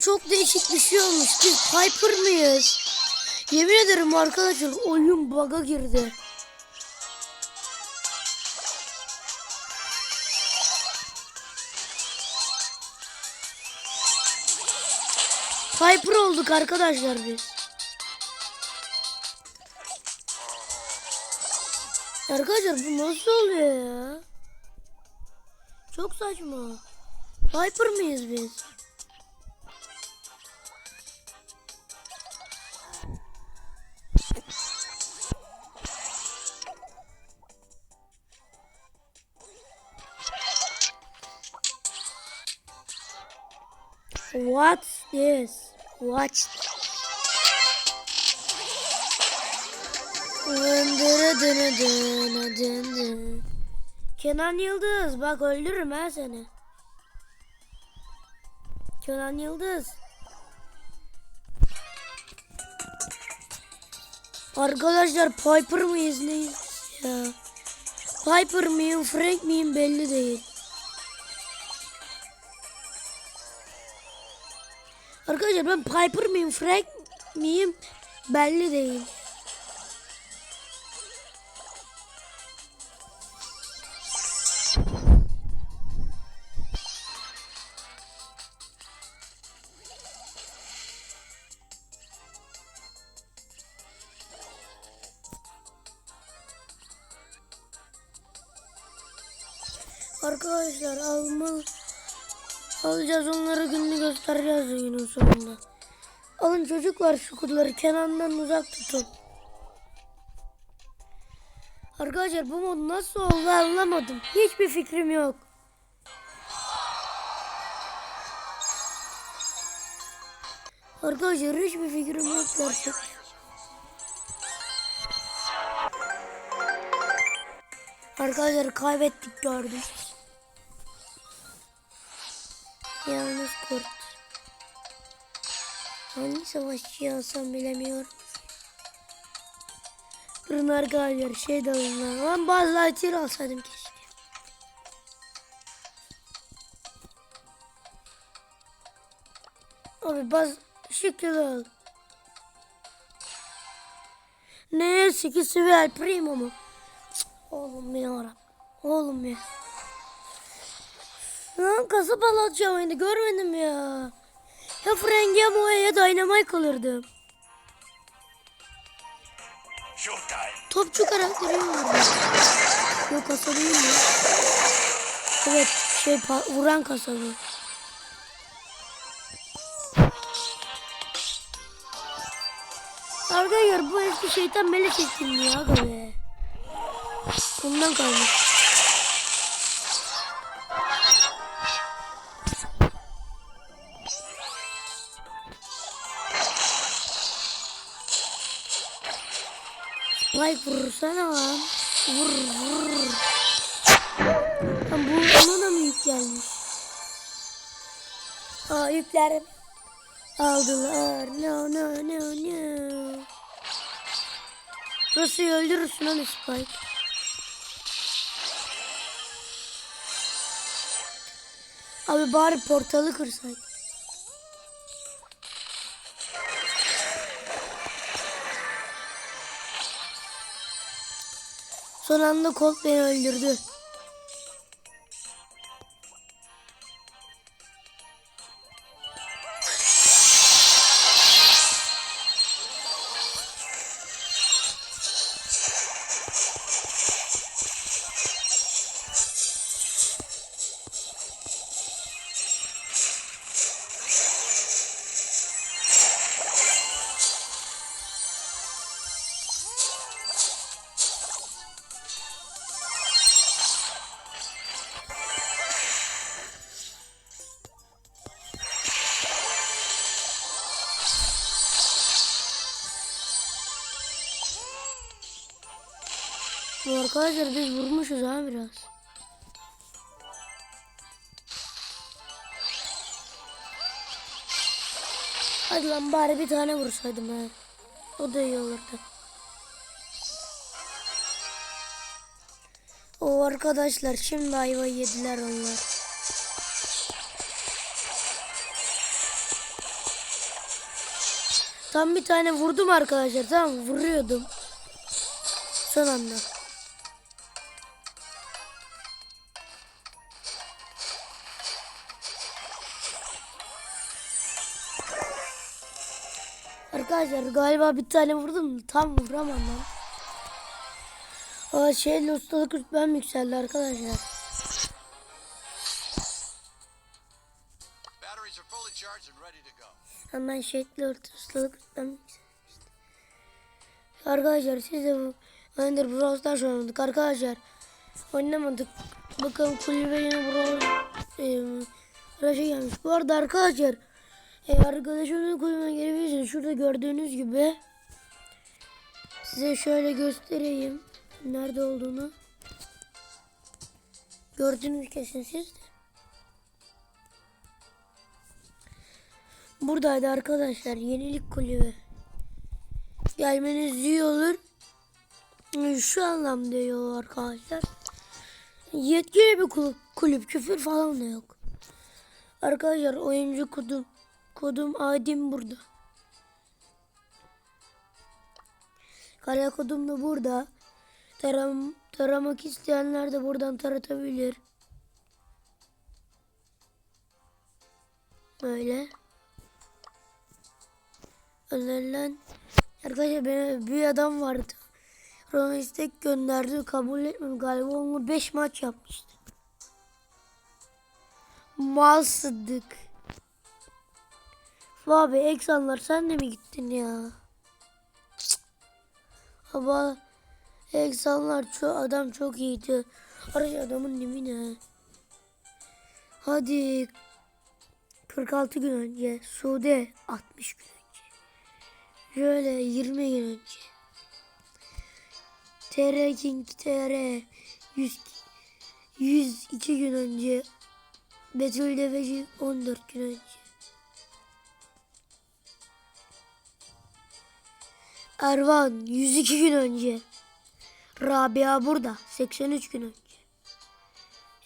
Çok değişik bir şey olmuş. Biz Piper mıyız? Yemin ederim arkadaşlar oyun bug'a girdi. Piper olduk arkadaşlar biz. Arkadaşlar bu nasıl oluyor ya? Çok saçma. Piper mıyız biz? What's this? Döne. Kenan Yıldız bak öldürürüm ha seni. Kenan Yıldız. Arkadaşlar Piper mıyız neyiz ya? Piper mıyım Frank miyim belli değil. Arkadaşlar ben Piper mıyım Frank miyim belli değil. Arkadaşlar alma alacağız onları gününü göstereceğiz oyunun sonunda. Alın çocuklar şu kutuları Kenan'dan uzak tutun. Arkadaşlar bu mod nasıl oldu anlamadım. Hiçbir fikrim yok. Arkadaşlar hiçbir fikrim yok gerçekten. Arkadaşlar kaybettik gördüm. Yalnız kurt. Hangi savaşçıyı alsam bilemiyorum. Durun arkadaşlar şey de alın lan. Bazı Lightyear alsaydım keşke. Abi baz şekil al. Ne? 8 seviye Primo mu? Oğlum ya. Oğlum ya. Lan kasap alacağım görmedim ya. Ya Frank ya ya Dynamite alırdım. Topçu karakteri var. Yok kasa değil mi? Evet şey vuran kasa bu. Arkadaşlar bu eski şeytan melek etkinliği ya. Ondan kalmış. Spike vurursana lan. Vur vur. Lan bu ona da mı yük gelmiş? Aa yükler aldılar. No no no no. Rusya'yı öldürürsün onu Spike. Abi bari portalı kırsak. Son anda Colt beni öldürdü. Arkadaşlar biz vurmuşuz ha biraz. Hadi lan bari bir tane vursaydım ha. O da iyi olurdu. O arkadaşlar şimdi ayva yediler onlar. Tam bir tane vurdum arkadaşlar. Tamam vuruyordum. Son anda. Arkadaşlar galiba bir tane vurdum. Tam vuramadım. Aa, şey ustalık rütbem yükseldi arkadaşlar. Hemen şekli ustalık rütbem yükselmişti. Arkadaşlar siz de bu Ender Brawl Stars oynadık arkadaşlar. Oynamadık. Bakalım kulübe yine Brawl e, Rush'a gelmiş. Bu arada arkadaşlar e, arkadaşımızın kulübüne gelebilirsiniz. Şurada gördüğünüz gibi size şöyle göstereyim. Nerede olduğunu. Gördünüz kesin siz de. Buradaydı arkadaşlar. Yenilik kulübü. Gelmeniz iyi olur. Şu anlamda iyi olur arkadaşlar. Yetkili bir kulüp, küfür falan da yok. Arkadaşlar oyuncu kodum kodum adim burada. Kare kodum da burada. Taram, taramak isteyenler de buradan taratabilir. Böyle. Önerilen arkadaşlar benim bir adam vardı. Ron istek gönderdi. Kabul etmedim. Galiba onunla 5 maç yapmıştı. Mal Sıddık. Abi eksanlar sen de mi gittin ya? Ama eksanlar çok adam çok iyiydi. Aracı adamın dimi ne? Hadi 46 gün önce Sude 60 gün önce. Şöyle 20 gün önce. TR King TR 100, 102 gün önce. Betül Deveci 14 gün önce. Ervan 102 gün önce. Rabia burada 83 gün önce.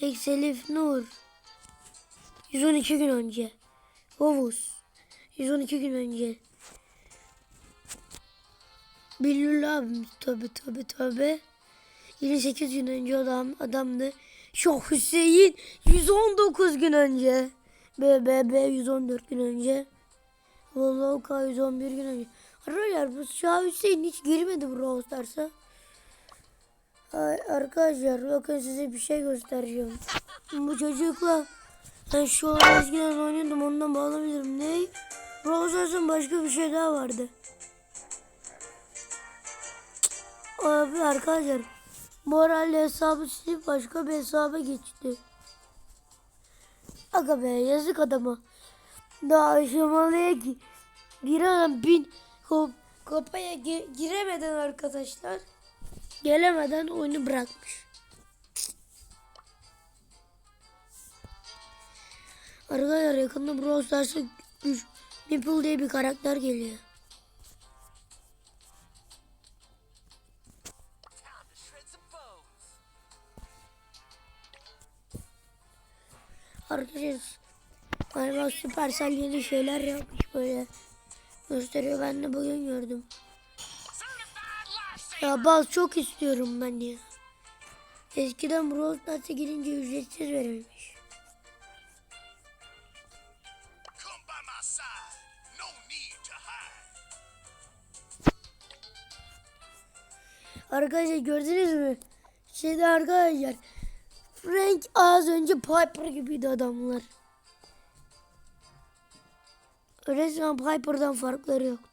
Ekselif Nur 112 gün önce. Hovuz 112 gün önce. Billur abim tabi tabi tabi. 28 gün önce adam adamdı. Şah Hüseyin 119 gün önce. BBB 114 gün önce. Vollovka 111 gün önce. Arkadaşlar bu Şah Hüseyin hiç girmedi bu Brawl Stars'a. Arkadaşlar bakın size bir şey göstereceğim. Bu çocukla ben şu an eskiden oynuyordum ondan bağlanabilirim. Ne? Brawl Stars'ın başka bir şey daha vardı. Abi arkadaşlar herhalde hesabı silip başka bir hesaba geçti. Aga be yazık adama. Daha aşamalıya gi giremeden bin kop kopaya gi- giremeden arkadaşlar gelemeden oyunu bırakmış. Arkadaşlar yakında Brawl Stars'a Meeple diye bir karakter geliyor. Arkadaşlar galiba Supercell yeni şeyler yapmış böyle gösteriyor. Ben de bugün gördüm. Ya bal çok istiyorum ben ya. Eskiden Brawl Stars'a girince ücretsiz verilmiş. Arkadaşlar gördünüz mü? Şeyde arkadaşlar Frank az önce Piper gibiydi adamlar. Resmen Piper'dan farkları yoktu.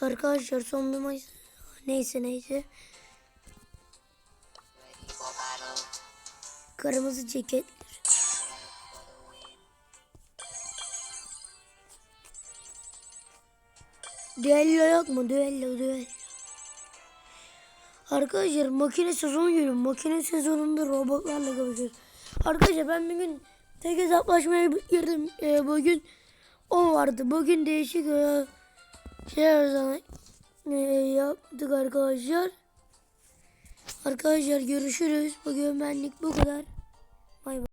Arkadaşlar son bir maç neyse neyse. Kırmızı ceketler. Düello yok mu? Düello, düello. Arkadaşlar makine sezonu geliyor. Makine sezonunda robotlarla kapışıyoruz. Arkadaşlar ben bir gün tek hesaplaşmaya girdim. Ee, bugün o vardı. Bugün değişik e, şeyler zaman e, yaptık arkadaşlar. Arkadaşlar görüşürüz. Bugün benlik bu kadar. Bay bay.